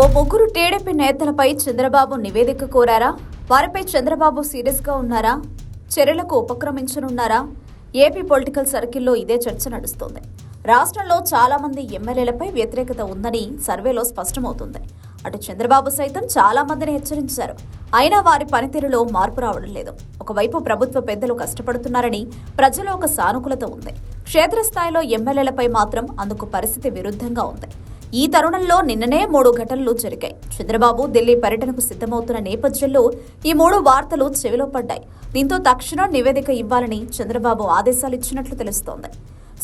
ఓ ముగ్గురు టీడీపీ నేతలపై చంద్రబాబు నివేదిక కోరారా? వారిపై చంద్రబాబు సీరియస్గా ఉన్నారా? చర్యలకు ఉపక్రమించనున్నారా? ఏపీ పొలిటికల్ సర్కిల్లో ఇదే చర్చ నడుస్తోంది. రాష్ట్రంలో చాలా మంది ఎమ్మెల్యేలపై వ్యతిరేకత ఉందని సర్వేలో స్పష్టమవుతుంది. అటు చంద్రబాబు సైతం చాలా మందిని హెచ్చరించారు. అయినా వారి పనితీరులో మార్పు రావడం లేదు. ఒకవైపు ప్రభుత్వ పెద్దలు కష్టపడుతున్నారని ప్రజలు ఒక సానుకూలత ఉంది. క్షేత్రస్థాయిలో ఎమ్మెల్యేలపై మాత్రం అందుకు పరిస్థితి విరుద్ధంగా ఉంది. ఈ తరుణంలో నిన్ననే మూడు ఘటనలు జరిగాయి. చంద్రబాబు ఢిల్లీ పర్యటనకు సిద్ధమవుతున్న నేపథ్యంలో ఈ మూడు వార్తలు చెవిలో పడ్డాయి. దీంతో తక్షణం నివేదిక ఇవ్వాలని చంద్రబాబు ఆదేశాలు ఇచ్చినట్లు తెలుస్తోంది.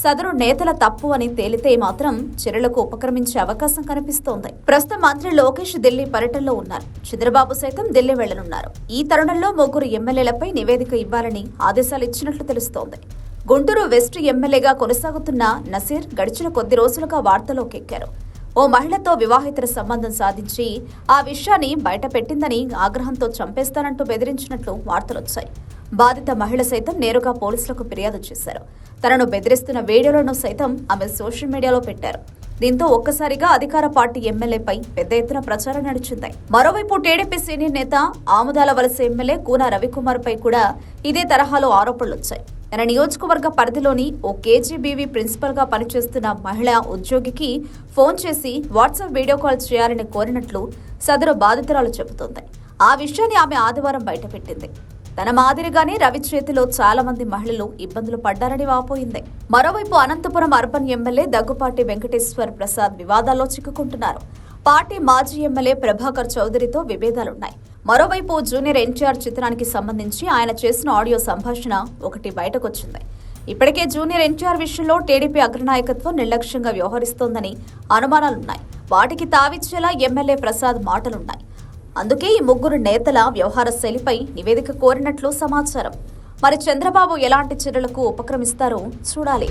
సదరు నేతల తప్పు అని తేలితే మాత్రం చర్యలకు ఉపక్రమించే అవకాశం కనిపిస్తోంది. ప్రస్తుతం మంత్రి లోకేష్ ఢిల్లీ పర్యటనలో ఉన్నారు. చంద్రబాబు సైతం ఢిల్లీ వెళ్ళనున్నారు ఈ తరుణంలో ముగ్గురు ఎమ్మెల్యేలపై నివేదిక ఇవ్వాలని ఆదేశాలు ఇచ్చినట్లు తెలుస్తోంది. గుంటూరు వెస్ట్ ఎమ్మెల్యేగా కొనసాగుతున్న నసీర్ గడిచిన కొద్ది రోజులుగా వార్తలోకెక్కారు. ఓ మహిళతో వివాహేతర సంబంధం సాధించి ఆ విషయాన్ని బయటపెట్టిందని ఆగ్రహంతో చంపేస్తానంటూ బెదిరించినట్లు వార్తలొచ్చాయి బాధిత మహిళ సైతం నేరుగా పోలీసులకు ఫిర్యాదు చేశారు. తనను బెదిరిస్తున్న వీడియోలను సైతం ఆమె సోషల్ మీడియాలో పెట్టారు. దీంతో ఒక్కసారిగా అధికార పార్టీ ఎమ్మెల్యేపై పెద్ద ఎత్తున ప్రచారం నడిచింది. మరోవైపు టీడీపీ సీనియర్ నేత ఆముదాల వలస ఎమ్మెల్యే కూన రవికుమార్ పై కూడా ఇదే తరహాలో ఆరోపణలు వచ్చాయి. తన నియోజకవర్గ పరిధిలోని ఓ కేజీబీవీ ప్రిన్సిపల్గా పనిచేస్తున్న మహిళా ఉద్యోగికి ఫోన్ చేసి వాట్సాప్ వీడియో కాల్ చేయాలని కోరినట్లు సదరు బాధితురాలు చెబుతోంది. ఆ విషయాన్ని ఆమె ఆదివారం బయటపెట్టింది. తన మాదిరిగానే రవి చేతిలో చాలా మంది మహిళలు ఇబ్బందులు పడ్డారని వాపోయింది. మరోవైపు అనంతపురం అర్బన్ ఎమ్మెల్యే దగ్గుపాటి వెంకటేశ్వర్ ప్రసాద్ వివాదాల్లో చిక్కుకుంటున్నారు. పార్టీ మాజీ ఎమ్మెల్యే ప్రభాకర్ చౌదరితో విభేదాలున్నాయి. మరోవైపు జూనియర్ ఎన్టీఆర్ చిత్రానికి సంబంధించి ఆయన చేసిన ఆడియో సంభాషణ ఒకటి బయటకొచ్చింది. ఇప్పటికే జూనియర్ ఎన్టీఆర్ విషయంలో టీడీపీ అగ్రనాయకత్వం నిర్లక్ష్యంగా వ్యవహరిస్తోందని అనుమానాలున్నాయి. వాటికి తావిచ్చేలా ఎమ్మెల్యే ప్రసాద్ మాటలున్నాయి. అందుకే ఈ ముగ్గురు నేతల వ్యవహార శైలిపై నివేదిక కోరినట్లు సమాచారం. మరి చంద్రబాబు ఎలాంటి చర్యలకు ఉపక్రమిస్తారో చూడాలి.